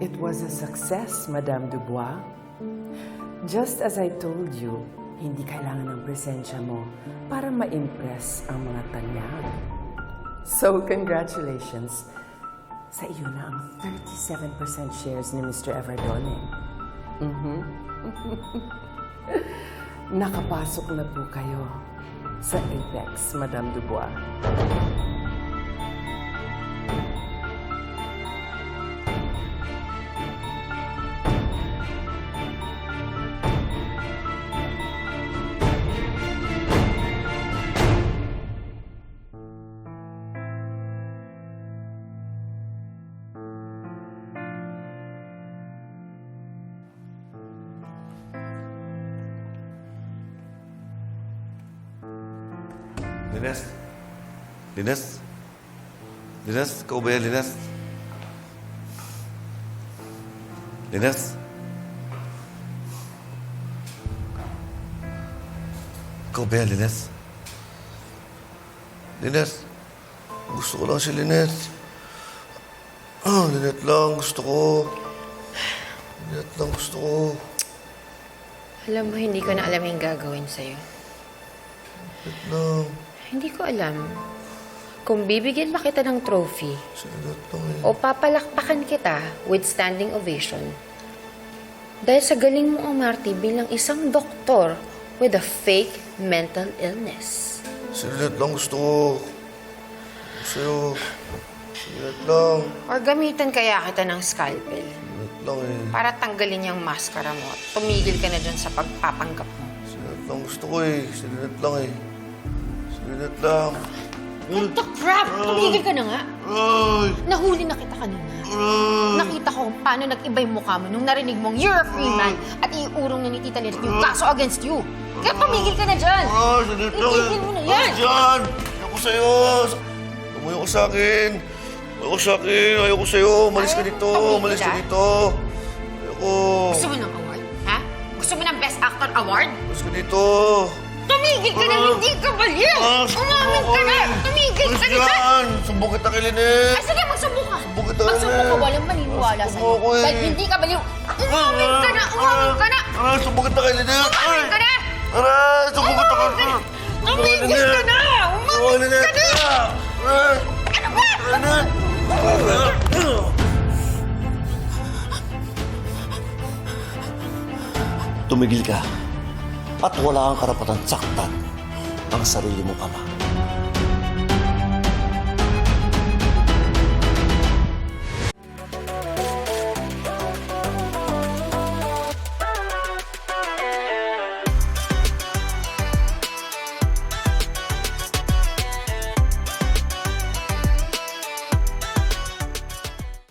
It was a success, Madame Dubois. Just as I told you, hindi kailangan ng presensya mo para ma-impress ang mga tanyag. So, congratulations. Sa iyo na ang 37% shares ni Mr. Everdone. Mhm. Nakapasok na po kayo sa Apex, Madame Dubois. Lines? Lines? Lines? Ikaw ba yan, Lines? Lines? Ikaw ba yan, Lines? Lines? Gusto ko lang si Lines. Ah, Lynette lang. Gusto ko. Lynette lang gusto ko. Alam mo, hindi ko na alam yung gagawin sa'yo. Lynette lang. Hindi ko alam kung bibigyan ba kita ng trophy o papalakpakan kita with standing ovation. Dahil sa galing mo umarte bilang isang doktor with a fake mental illness. Lynette lang gusto ko. Sa'yo. Lynette lang. Or gamitan kaya kita ng scalpel Lynette lang eh. para tanggalin yung maskara mo at tumigil ka na dyan sa pagpapanggap mo. Lynette lang gusto ko eh. Lynette lang eh. Lynette lang. What the crap? Tumigil ka na nga. Ay! Nahuli na kita kanina. Ay! Nakita ko kung paano nag-iba yung mukha mo nung narinig mong you're a free man at iurong na ni Tita Lynette yung kaso against you. Kaya tumigil ka na dyan! Ay! Lynette lang. Itigil mo na yan! Ay, dyan! Ayoko sa'yo! Tumuyo ka sa akin! Ayoko sa akin! Ayoko sa'yo! Malis ka dito! tumigil Malis ka dito! Ayoko! Gusto mo ng award? Ha? Gusto mo ng Best Actor Award? Malis ka dito! Tumigil ka na! Ah. Hindi ka baliw! Ah, Umamin ka na! Tumigil Malis ka na yan! Sumbong kita kay Lynette! Ay, sige, magsubok ka! Sumbong kita Magsubok ka, Lynette! walang maniniwala Ah, sa'yo. sumbong ako eh. Dahil hindi ka baliw. Umamin ka na! Umamin ka na! Ah, sumbong kita kay Lynette! Umamin ka na! Aray! Sumbong kita kay! Lynette! Tumigil ka na! Lynette! ka na! Ano ba? Lynette! Tumigil ka at wala kang karapatan saktan ang sarili mong ama.